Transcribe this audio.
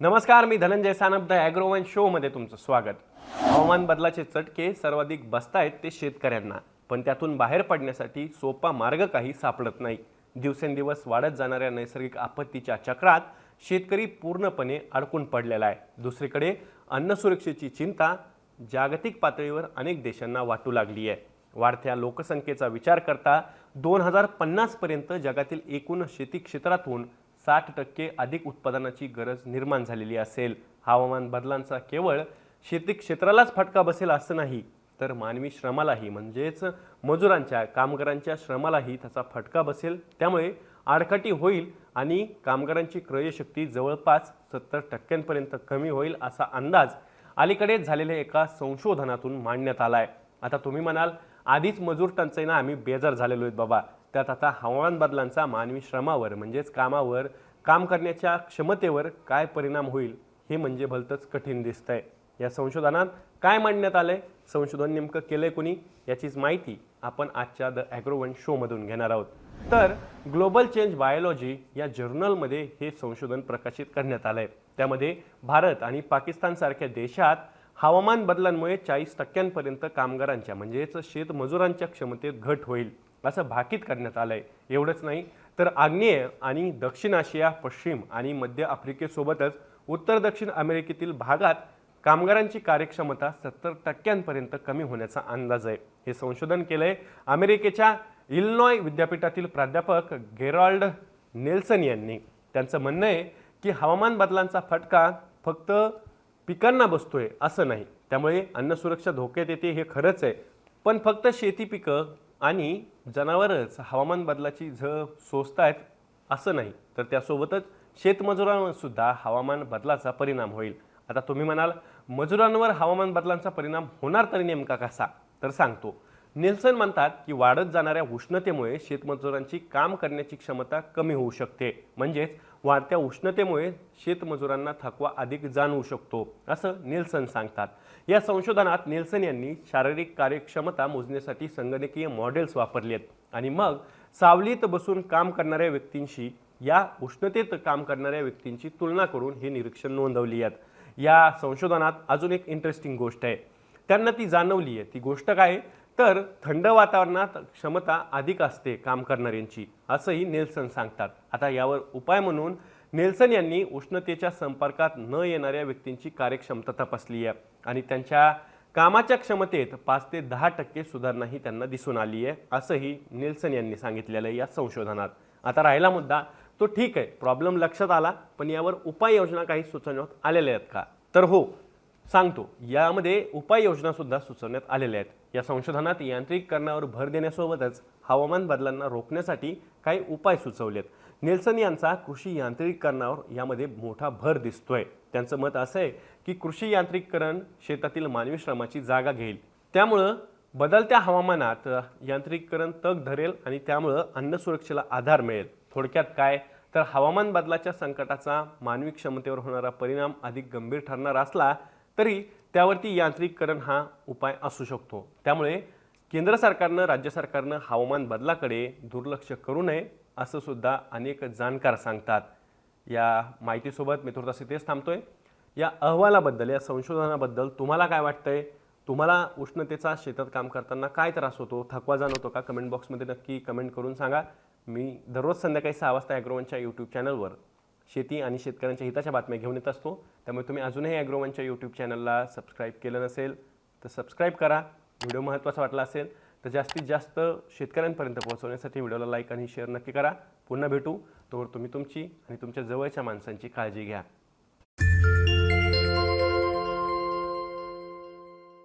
नमस्कार मी धनंजय सानप द ॲग्रोवन शोमध्ये तुमचं स्वागत. हवामान बदलाचे चटके सर्वाधिक बसतायत ते शेतकऱ्यांना पण त्यातून बाहेर पडण्यासाठी सोपा मार्ग काही सापडत नाही. दिवसेंदिवस वाढत जाणाऱ्या नैसर्गिक आपत्तीच्या चक्रात शेतकरी पूर्णपणे अडकून पडलेला आहे. दुसरीकडे अन्न सुरक्षेची चिंता जागतिक पातळीवर अनेक देशांना वाटू लागली आहे. वाढत्या लोकसंख्येचा विचार करता दोन हजार पन्नासपर्यंत जगातील एकूण शेती क्षेत्रातून साठ टक्के अधिक उत्पादनाची गरज निर्माण झालेली असेल. हवामान बदलांचा केवळ शेती क्षेत्रालाच फटका बसेल असं नाही तर मानवी श्रमालाही म्हणजेच मजुरांच्या कामगारांच्या श्रमालाही त्याचा फटका बसेल. त्यामुळे आडकाठी होईल आणि कामगारांची क्रयशक्ती जवळपास सत्तर टक्क्यांपर्यंत कमी होईल असा अंदाज अलीकडेच झालेल्या एका संशोधनातून मांडण्यात आला आहे आता तुम्ही म्हणाल आधीच मजूर टंचाईनं आम्ही बेजार झालेलो आहेत बाबा. त्यात आता हवामान बदलांचा मानवी श्रमावर म्हणजेच कामावर काम करण्याच्या क्षमतेवर काय परिणाम होईल हे म्हणजे भलतंच कठीण दिसतंय. या संशोधनात काय मांडण्यात आलंय? संशोधन नेमकं केलंय कुणी? याचीच माहिती आपण आजच्या द ॲग्रोवन शोमधून घेणार आहोत. तर ग्लोबल चेंज बायोलॉजी या जर्नलमध्ये हे संशोधन प्रकाशित करण्यात आलं आहे त्यामध्ये भारत आणि पाकिस्तानसारख्या देशात हवामान बदलांमुळे चाळीस टक्क्यांपर्यंत कामगारांच्या म्हणजेच शेतमजुरांच्या क्षमतेत घट होईल. असं भाकीत करण्यात आलं आहे एवढंच नाही तर आग्नेय आणि दक्षिण आशिया पश्चिम आणि मध्य आफ्रिकेसोबतच उत्तर दक्षिण अमेरिकेतील भागात कामगारांची कार्यक्षमता सत्तर टक्क्यांपर्यंत कमी होण्याचा अंदाज आहे. हे संशोधन केलं आहे अमेरिकेच्या इलनॉय विद्यापीठातील प्राध्यापक गेरॉल्ड नेल्सन यांनी. त्यांचं म्हणणं आहे की हवामान बदलांचा फटका फक्त पिकांना बसतोय असं नाही. त्यामुळे अन्न सुरक्षा धोक्यात येते हे खरंच आहे. पण फक्त शेती पिकं आणि जनावरच हवामान बदलाची झळ आहेत असं नाही. तर त्यासोबतच शेतमजुरांवरसुद्धा हवामान बदलाचा परिणाम होईल. आता तुम्ही म्हणाल मजुरांवर हवामान बदलांचा परिणाम होणार तरी नेमका कसा? तर सांगतो. नेल्सन म्हणतात की वाढत जाणाऱ्या उष्णतेमुळे शेतमजुरांची काम करण्याची क्षमता कमी होऊ शकते. म्हणजेच वाढत्या उष्णतेमुळे शेतमजुरांना थकवा अधिक जाणवू शकतो असं नेल्सन सांगतात. या संशोधनात नेल्सन यांनी शारीरिक कार्यक्षमता मोजण्यासाठी संगणकीय मॉडेल्स वापरले आहेत आणि मग सावलीत बसून काम करणाऱ्या व्यक्तींशी या उष्णतेत काम करणाऱ्या व्यक्तींची तुलना करून हे निरीक्षण नोंदवली आहेत. या संशोधनात अजून एक इंटरेस्टिंग गोष्ट आहे. त्यांना ती जाणवली आहे. ती गोष्ट काय? आहे? तर थंड वातावरणात क्षमता अधिक असते काम करणाऱ्यांची असंही नेल्सन सांगतात. आता यावर उपाय म्हणून नेल्सन यांनी उष्णतेच्या संपर्कात न येणाऱ्या व्यक्तींची कार्यक्षमता तपासली आहे आणि त्यांच्या कामाच्या क्षमतेत पाच ते दहा टक्के सुधारणाही त्यांना दिसून आली आहे असंही नेल्सन यांनी सांगितलेलं आहे या संशोधनात. आता राहिला मुद्दा तो ठीक आहे प्रॉब्लेम लक्षात आला पण यावर उपाययोजना काही सुचवण्यात आलेल्या आहेत का? तर हो सांगतो यामध्ये उपाययोजनासुद्धा सुचवण्यात आलेल्या आहेत. या संशोधनात यांत्रिकीकरणावर भर देण्यासोबतच हवामान बदलांना रोखण्यासाठी काही उपाय सुचवलेत नेल्सन यांचा कृषी यांत्रिकीकरणावर यामध्ये मोठा भर दिसतोय. त्यांचं मत असं आहे की कृषी यांत्रिकीकरण शेतातील मानवी श्रमाची जागा घेईल. त्यामुळं बदलत्या हवामानात यांत्रिकीकरण तग धरेल आणि त्यामुळं अन्न सुरक्षेला आधार मिळेल. थोडक्यात काय? तर हवामान बदलाच्या संकटाचा मानवी क्षमतेवर होणारा परिणाम अधिक गंभीर ठरणार असला तरी त्यावरती यांत्रिकीकरण हा उपाय असू शकतो. त्यामुळे केंद्र सरकारनं राज्य सरकारनं हवामान बदलाकडे दुर्लक्ष करू नये असं सुद्धा अनेक जाणकार सांगतात. या माहितीसोबत मी थोडासा इथेच थांबतोय. या अहवालाबद्दल या संशोधनाबद्दल तुम्हाला काय वाटतंय? तुम्हाला उष्णतेचा शेतात काम करताना काय त्रास होतो? थकवा जाणवतो का? कमेंट बॉक्समध्ये नक्की कमेंट करून सांगा. मी दररोज संध्याकाळी सहा वाजता ॲग्रोवनच्या यूट्यूब चॅनलवर शेती आणि शेतकऱ्यांच्या हिताच्या बातम्या घेऊन येत असतो. त्यामुळे तुम्ही अजूनही ॲग्रोवनच्या यूट्यूब चॅनलला सबस्क्राईब केलं नसेल तर सबस्क्राईब करा. व्हिडिओ महत्त्वाचा वाटला असेल तर जास्तीत जास्त शेतकऱ्यांपर्यंत पोहोचवण्यासाठी व्हिडिओला लाईक आणि शेअर नक्की करा. पुन्हा भेटू. तोवर तुम्ही तुमची आणि तुमच्या जवळच्या माणसांची काळजी घ्या.